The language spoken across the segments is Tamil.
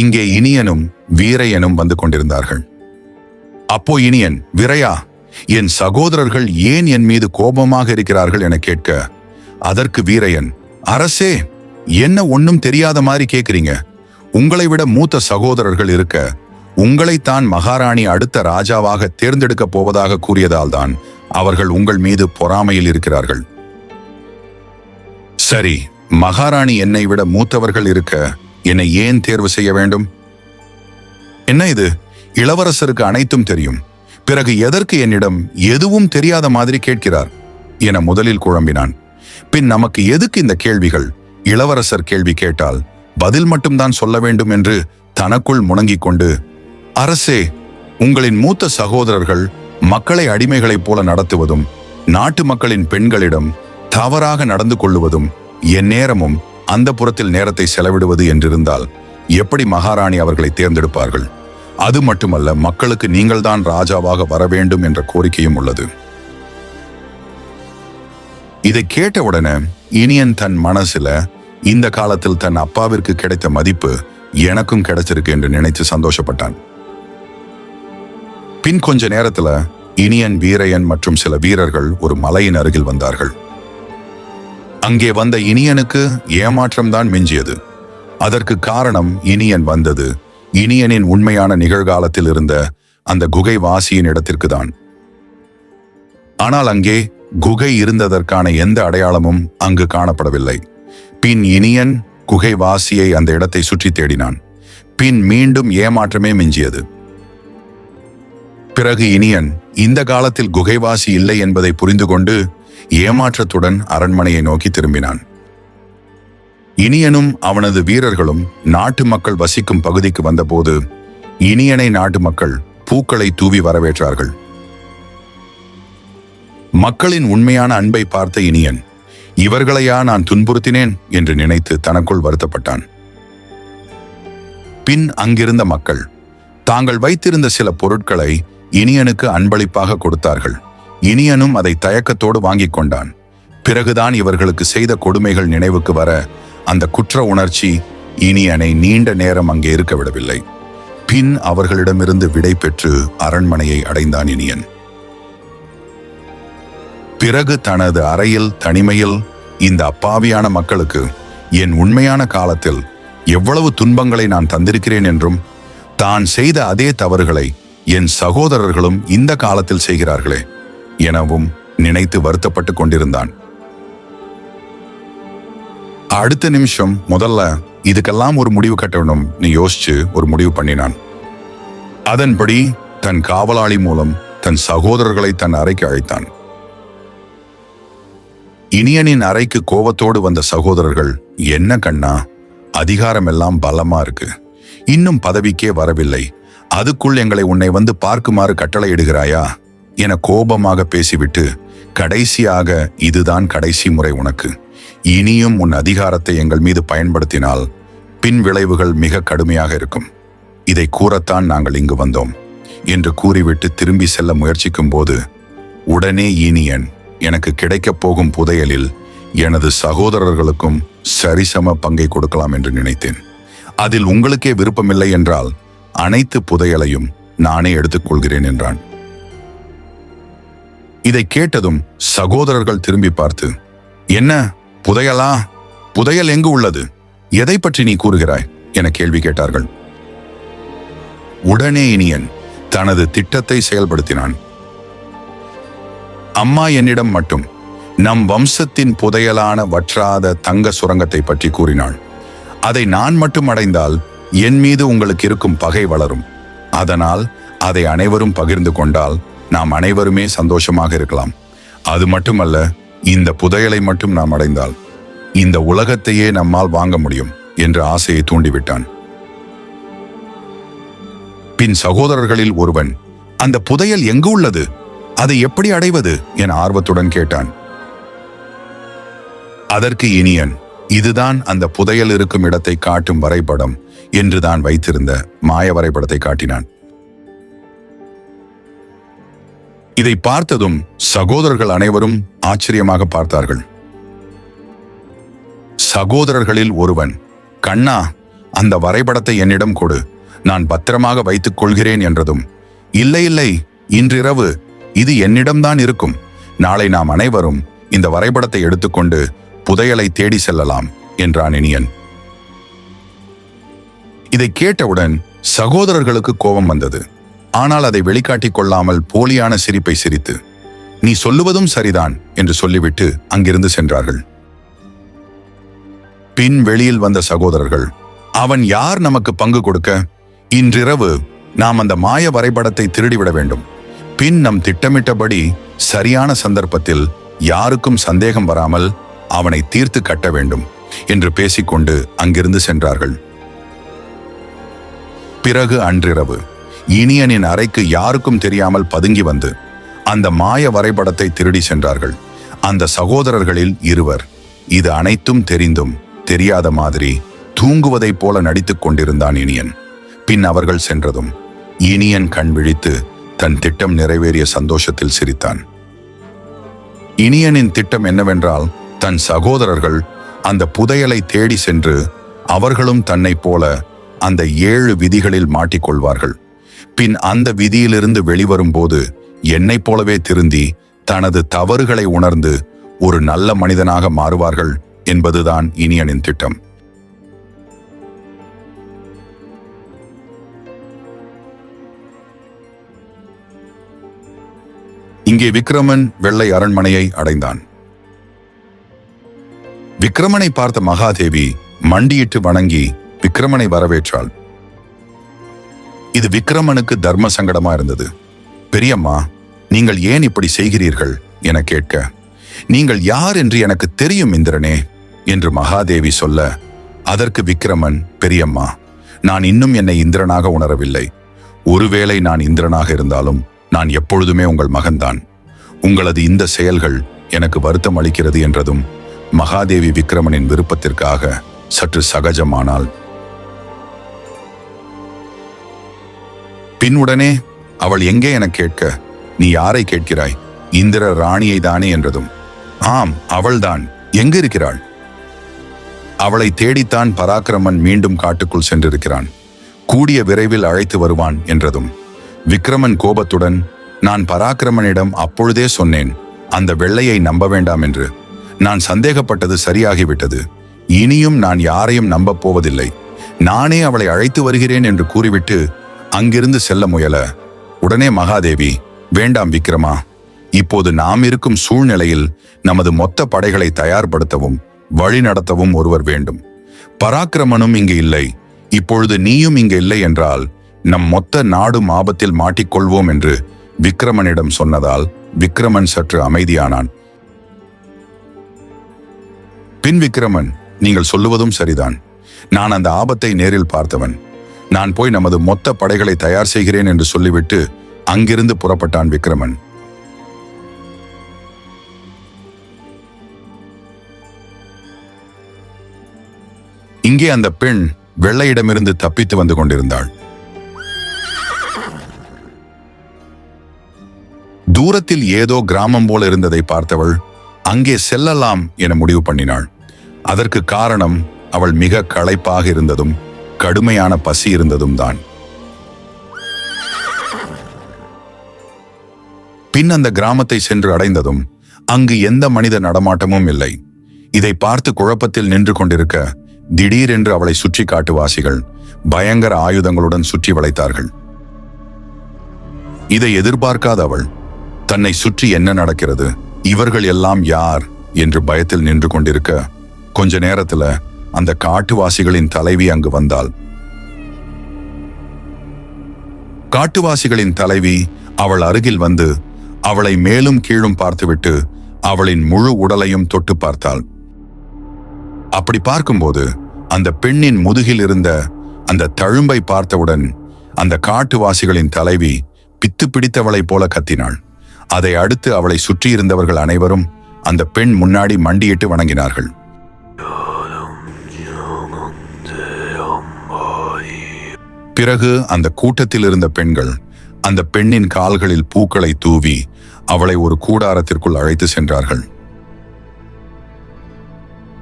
இங்கே இனியனும் வீரையனும் வந்து கொண்டிருந்தார்கள். அப்போ இனியன் விரையா என் சகோதரர்கள் ஏன் என் மீது கோபமாக இருக்கிறார்கள் என கேட்க அதற்கு வீரையன் அரசே என்ன ஒன்னும் தெரியாத மாதிரி கேக்குறீங்க? உங்களை விட மூத்த சகோதரர்கள் இருக்க உங்களைத்தான் மகாராணி அடுத்த ராஜாவாக தேர்ந்தெடுக்கப் போவதாக கூறியதால்தான் அவர்கள் உங்கள் மீது பொறாமையில் இருக்கிறார்கள். சரி மகாராணி என்னை விட மூத்தவர்கள் இருக்க என்னை ஏன் தேர்வு செய்ய வேண்டும்? என்ன இது? இளவரசருக்கு அனைத்தும் தெரியும். பிறகு எதற்கு என்னிடம் எதுவும் தெரியாத மாதிரி கேட்கிறார்? என முதலில் குழம்பினான். பின் நமக்கு எதுக்கு இந்த கேள்விகள்? இளவரசர் கேள்வி கேட்டால் பதில் மட்டும்தான் சொல்ல வேண்டும் என்று தனக்குள் முணங்கிக் கொண்டு அரசே உங்களின் மூத்த சகோதரர்கள் மக்களை அடிமைகளைப் போல நடத்துவதும் நாட்டு மக்களின் பெண்களிடம் தவறாக நடந்து கொள்ளுவதும் எந்நேரமும் அந்த புறத்தில் நேரத்தை செலவிடுவது என்றிருந்தால் எப்படி மகாராணி அவர்களை தேர்ந்தெடுப்பார்கள்? அது மட்டுமல்ல மக்களுக்கு நீங்கள்தான் ராஜாவாக வர வேண்டும் என்ற கோரிக்கையும் உள்ளது. இதை கேட்டவுடனே இனியன் தன் மனசுல இந்த காலத்தில் தன் அப்பாவிற்கு கிடைத்த மதிப்பு எனக்கும் கிடைச்சிருக்கு என்று நினைத்து சந்தோஷப்பட்டான். பின் கொஞ்ச நேரத்துல இனியன் வீரையன் மற்றும் சில வீரர்கள் ஒரு மலையின் அருகில் வந்தார்கள். அங்கே வந்த இனியனுக்கு ஏமாற்றம்தான் மிஞ்சியது. அதற்கு காரணம் இனியன் வந்தது. இனியனின் உண்மையான நிகழ்காலத்தில் இருந்த அந்த குகை வாசியின் இடத்திற்கு தான் ஆனால் அங்கே குகை இருந்ததற்கான எந்த அடையாளமும் அங்கு காணப்படவில்லை. பின் இனியன் குகை வாசியை அந்த இடத்தை சுற்றி தேடினான். பின் மீண்டும் ஏமாற்றமே மிஞ்சியது. பிறகு இனியன் இந்த காலத்தில் குகைவாசி இல்லை என்பதை புரிந்து கொண்டு ஏமாற்றத்துடன் அரண்மனையை நோக்கி திரும்பினான். இனியனும் அவனது வீரர்களும் நாட்டு மக்கள் வசிக்கும் பகுதிக்கு வந்தபோது இனியனை நாட்டு மக்கள் பூக்களை தூவி வரவேற்றார்கள். மக்களின் உண்மையான அன்பை பார்த்த இனியன் இவர்களையா நான் துன்புறுத்தினேன்? என்று நினைத்து தனக்குள் வருத்தப்பட்டான். பின் அங்கிருந்த மக்கள் தாங்கள் வைத்திருந்த சில பொருட்களை இனியனுக்கு அன்பளிப்பாக கொடுத்தார்கள். இனியனும் அதை தயக்கத்தோடு வாங்கிக் கொண்டான். பிறகுதான் இவர்களுக்கு செய்த கொடுமைகள் நினைவுக்கு வர அந்த குற்ற உணர்ச்சி இனியனை நீண்ட நேரம் அங்கே இருக்க விடவில்லை. பின் அவர்களிடமிருந்து விடை பெற்று அரண்மனையை அடைந்தான் இனியன். பிறகு தனது அறையில் தனிமையில் இந்த அப்பாவியான மக்களுக்கு என் உண்மையான காலத்தில் எவ்வளவு துன்பங்களை நான் தந்திருக்கிறேன் என்றும் தான் செய்த அதே தவறுகளை என் சகோதரர்களும் இந்த காலத்தில் செய்கிறார்களே எனவும் நினைத்து வருத்தப்பட்டு கொண்டிருந்தான். அடுத்த நிமிஷம் முதல்ல இதுக்கெல்லாம் ஒரு முடிவு கட்டணும் நீ யோசிச்சு ஒரு முடிவு பண்ணினான். அதன்படி தன் காவலாளி மூலம் தன் சகோதரர்களை தன் அறைக்கு அழைத்தான். இனியனின் அறைக்கு கோபத்தோடு வந்த சகோதரர்கள் என்ன கண்ணா அதிகாரம் எல்லாம் பலமா இருக்கு. இன்னும் பதவிக்கே வரவில்லை. அதுக்குள் எங்களை உன்னை வந்து பார்க்குமாறு கட்டளையிடுகிறாயா? என கோபமாக பேசிவிட்டு கடைசியாக இதுதான் கடைசி முறை உனக்கு. இனியும் உன் அதிகாரத்தை எங்கள் மீது பயன்படுத்தினால் பின் விளைவுகள் மிக கடுமையாக இருக்கும். இதை கூறத்தான் நாங்கள் இங்கு வந்தோம். என்று கூறிவிட்டு திரும்பி செல்ல முயற்சிக்கும் போது உடனே ஈனியன் எனக்கு கிடைக்கப் போகும் புதையலில் எனது சகோதரர்களுக்கும் சரிசம பங்கை கொடுக்கலாம் என்று நினைத்தேன். அதில் உங்களுக்கே விருப்பமில்லை என்றால் அனைத்து புதையலையும் நானே எடுத்துக்கொள்கிறேன் என்றான். இதை கேட்டதும் சகோதரர்கள் திரும்பி பார்த்து என்ன புதையலா? புதையல் எங்கு உள்ளது? எதை பற்றி நீ கூறுகிறாய்? என கேள்வி கேட்டார்கள். உடனே இனியன் தனது திட்டத்தை செயல்படுத்தினான். அம்மா என்னிடம் மட்டும் நம் வம்சத்தின் புதையலான வற்றாத தங்க சுரங்கத்தை பற்றி கூறினாள். அதை நான் மட்டும் அடைந்தால் என் மீது உங்களுக்கு இருக்கும் பகை வளரும். அதனால் அதை அனைவரும் பகிர்ந்து கொண்டால் நாம் அனைவருமே சந்தோஷமாக இருக்கலாம். அது மட்டுமல்ல இந்த புதையலை மட்டும் நாம் அடைந்தால் இந்த உலகத்தையே நம்மால் வாங்க முடியும் என்ற ஆசையை தூண்டிவிட்டான். பின் சகோதரர்களில் ஒருவன் அந்த புதையல் எங்கு உள்ளது? அதை எப்படி அடைவது? என ஆர்வத்துடன் கேட்டான். அதற்கு இனியன் இதுதான் அந்த புதையல் இருக்கும் இடத்தை காட்டும் வரைபடம் என்று தான் வைத்திருந்த மாய வரைபடத்தை காட்டினான். இதை பார்த்ததும் சகோதரர்கள் அனைவரும் ஆச்சரியமாக பார்த்தார்கள். சகோதரர்களில் ஒருவன் கண்ணா அந்த வரைபடத்தை என்னிடம் கொடு. நான் பத்திரமாக வைத்துக் கொள்கிறேன் என்றதும் இல்லை இல்லை இன்றிரவு இது என்னிடம்தான் இருக்கும். நாளை நாம் அனைவரும் இந்த வரைபடத்தை எடுத்துக்கொண்டு புதையலை தேடி செல்லலாம் என்றான் இனியன். இதை கேட்டவுடன் சகோதரர்களுக்கு கோபம் வந்தது. ஆனால் அதை வெளிக்காட்டிக் கொள்ளாமல் போலியான சிரிப்பை சிரித்து நீ சொல்லுவதும் சரிதான் என்று சொல்லிவிட்டு அங்கிருந்து சென்றார்கள். பின் வெளியில் வந்த சகோதரர்கள் அவன் யார் நமக்கு பங்கு கொடுக்க? இன்றிரவு நாம் அந்த மாய வரைபடத்தை திருடிவிட வேண்டும். பின் நம் திட்டமிட்டபடி சரியான சந்தர்ப்பத்தில் யாருக்கும் சந்தேகம் வராமல் அவனை தீர்த்து கட்ட வேண்டும் என்று பேசிக்கொண்டு அங்கிருந்து சென்றார்கள். பிறகு அன்றிரவு இனியனின் அறைக்கு யாருக்கும் தெரியாமல் பதுங்கி வந்து அந்த மாய வரைபடத்தை திருடி சென்றார்கள். அந்த சகோதரர்களில் இருவர். இது அனைத்தும் தெரிந்தும் தெரியாத மாதிரி தூங்குவதைப் போல நடித்துக் கொண்டிருந்தான் இனியன். பின் அவர்கள் சென்றதும் இனியன் கண் விழித்து தன் திட்டம் நிறைவேறிய சந்தோஷத்தில் சிரித்தான். இனியனின் திட்டம் என்னவென்றால் தன் சகோதரர்கள் அந்த புதையலை தேடி சென்று அவர்களும் தன்னைப் போல அந்த ஏழு விதிகளில் மாட்டிக்கொள்வார்கள். பின் அந்த விதியிலிருந்து வெளிவரும்போது என்னைப் போலவே திருந்தி தனது தவறுகளை உணர்ந்து ஒரு நல்ல மனிதனாக மாறுவார்கள் என்பதுதான் இனியனின் திட்டம். இங்கே விக்ரமன் வெள்ளை அரண்மனையை அடைந்தான். விக்ரமனை பார்த்த மகாதேவி மண்டியிட்டு வணங்கி விக்ரமனை வரவேற்றாள். இது விக்ரமனுக்கு தர்ம சங்கடமா இருந்தது. பெரியம்மா நீங்கள் ஏன் இப்படி செய்கிறீர்கள்? என கேட்க நீங்கள் யார் என்று எனக்கு தெரியும் இந்திரனே என்று மகாதேவி சொல்ல அதற்கு விக்ரமன் பெரியம்மா நான் இன்னும் என்னை இந்திரனாக உணரவில்லை. ஒருவேளை நான் இந்திரனாக இருந்தாலும் நான் எப்பொழுதுமே உங்கள் மகன்தான். உங்களது இந்த செயல்கள் எனக்கு வருத்தம் அளிக்கிறது என்றதும் மகாதேவி விக்ரமனின் விருப்பத்திற்காக சற்று சகஜமானால் பின் பின்னுடனே அவள் எங்கே எனக் கேட்க நீ யாரை கேட்கிறாய்? இந்திர ராணியை தானே? என்றதும் ஆம் அவள்தான். எங்கு இருக்கிறாள் அவளை தேடித்தான் பராக்கிரமன் மீண்டும் காட்டுக்குள் சென்றிருக்கிறான். கூடிய விரைவில் அழைத்து வருவான் என்றதும் விக்ரமன் கோபத்துடன் நான் பராக்கிரமனிடம் அப்பொழுதே சொன்னேன். அந்த வெள்ளையை நம்ப வேண்டாம் என்று. நான் சந்தேகப்பட்டது சரியாகிவிட்டது. இனியும் நான் யாரையும் நம்பப் போவதில்லை. நானே அவளை அழைத்து வருகிறேன் என்று கூறிவிட்டு அங்கிருந்து செல்ல முயல. உடனே மகாதேவி வேண்டாம் விக்ரமா இப்போது நாம் இருக்கும் சூழ்நிலையில் நமது மொத்த படைகளை தயார்படுத்தவும் வழி நடத்தவும் ஒருவர் வேண்டும். பராக்கிரமனும் இங்கு இல்லை. இப்பொழுது நீயும் இங்கு இல்லை என்றால் நம் மொத்த நாடும் ஆபத்தில் மாட்டிக்கொள்வோம் என்று விக்ரமனிடம் சொன்னதால் விக்ரமன் சற்று அமைதியானான். பின் விக்ரமன் நீங்கள் சொல்லுவதும் சரிதான். நான் அந்த ஆபத்தை நேரில் பார்த்தவன். நான் போய் நமது மொத்த படைகளை தயார் செய்கிறேன் என்று சொல்லிவிட்டு அங்கிருந்து புறப்பட்டான் விக்ரமன். இங்கே அந்த பெண் வெள்ளையிடமிருந்து தப்பித்து வந்து கொண்டிருந்தாள். தூரத்தில் ஏதோ கிராமம் போல இருந்ததை பார்த்தவள் அங்கே செல்லலாம் என முடிவு பண்ணினாள். அதற்கு காரணம் அவள் மிக களைப்பாக இருந்ததும் கடுமையான பசி இருந்ததும் தான். பின் அந்த கிராமத்தை சென்று அடைந்ததும் அங்கு எந்த மனித நடமாட்டமும் இல்லை. இதை பார்த்து குழப்பத்தில் நின்று கொண்டிருக்க திடீரென்று அவளை சுற்றி காட்டுவாசிகள் பயங்கர ஆயுதங்களுடன் சுற்றி வளைத்தார்கள். இதை எதிர்பார்க்காத அவள் தன்னை சுற்றி என்ன நடக்கிறது இவர்கள் எல்லாம் யார் என்று பயத்தில் நின்று கொண்டிருக்க கொஞ்ச நேரத்துல அந்த காட்டுவாசிகளின் தலைவி அங்கு வந்தாள். காட்டுவாசிகளின் தலைவி அவள் அருகில் வந்து அவளை மேலும் கீழும் பார்த்துவிட்டு அவளின் முழு உடலையும் தொட்டு பார்த்தாள். அப்படி பார்க்கும்போது அந்த பெண்ணின் முதுகில் இருந்த அந்த தழும்பை பார்த்தவுடன் அந்த காட்டுவாசிகளின் தலைவி பித்து பிடித்தவளைப் போல கத்தினாள். அதை அடுத்து அவளை சுற்றியிருந்தவர்கள் அனைவரும் அந்த பெண் முன்னாடி மண்டியிட்டு வணங்கினார்கள். பிறகு அந்த கூட்டத்தில் இருந்த பெண்கள் அந்த பெண்ணின் கால்களில் பூக்களை தூவி அவளை ஒரு கூடாரத்திற்குள் அழைத்து சென்றார்கள்.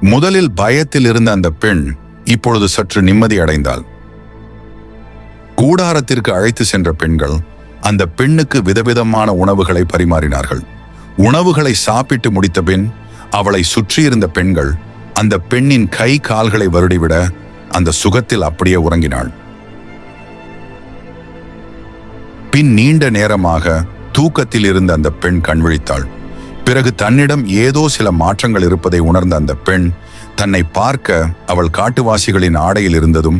முதலில் பயத்தில் இருந்த அந்த பெண் இப்பொழுது சற்று நிம்மதி அடைந்தாள். கூடாரத்திற்கு அழைத்து சென்ற பெண்கள் அந்த பெண்ணுக்கு விதவிதமான உணவுகளை பரிமாறினார்கள். உணவுகளை சாப்பிட்டு முடித்த பின் அவளை சுற்றியிருந்த பெண்கள் அந்த பெண்ணின் கை கால்களை வருடிவிட அந்த சுகத்தில் அப்படியே உறங்கினாள். பின் நீண்ட நேரமாக தூக்கத்தில் இருந்த அந்த பெண் கண்விழித்தாள். பிறகு தன்னிடம் ஏதோ சில மாற்றங்கள் இருப்பதை உணர்ந்த அந்த பெண் தன்னை பார்க்க அவள் காட்டுவாசிகளின் ஆடையில் இருந்ததும்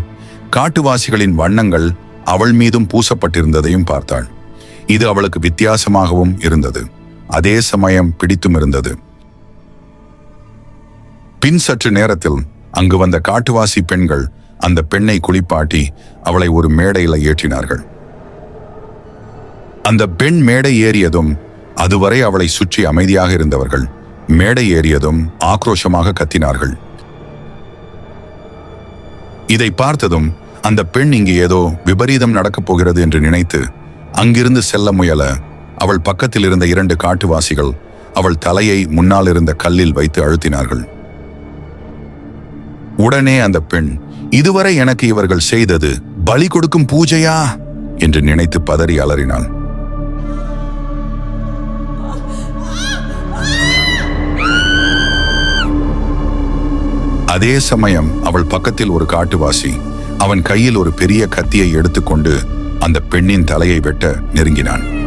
காட்டுவாசிகளின் வண்ணங்கள் அவள் மீதும் பூசப்பட்டிருந்ததையும் பார்த்தாள். இது அவளுக்கு வித்தியாசமாகவும் இருந்தது. அதே சமயம் பிடித்தும் இருந்தது. பின் சற்று நேரத்தில் அங்கு வந்த காட்டுவாசி பெண்கள் அந்த பெண்ணை குளிப்பாட்டி அவளை ஒரு மேடையில ஏற்றினார்கள். அந்த பெண் மேடை ஏறியதும் அதுவரை அவளை சுற்றி அமைதியாக இருந்தவர்கள் மேடை ஏறியதும் ஆக்ரோஷமாக கத்தினார்கள். இதை பார்த்ததும் அந்த பெண் இங்கு ஏதோ விபரீதம் நடக்கப் போகிறது என்று நினைத்து அங்கிருந்து செல்ல முயல அவள் பக்கத்தில் இருந்த இரண்டு காட்டுவாசிகள் அவள் தலையை முன்னால் இருந்த கல்லில் வைத்து அழுத்தினார்கள். உடனே அந்த பெண் இதுவரை எனக்கு இவர்கள் செய்தது பலி கொடுக்கும் பூஜையா? என்று நினைத்து பதறி அலறினாள். அதே சமயம் அவள் பக்கத்தில் ஒரு காட்டுவாசி அவன் கையில் ஒரு பெரிய கத்தியை எடுத்துக்கொண்டு அந்த பெண்ணின் தலையை வெட்ட நெருங்கினான்.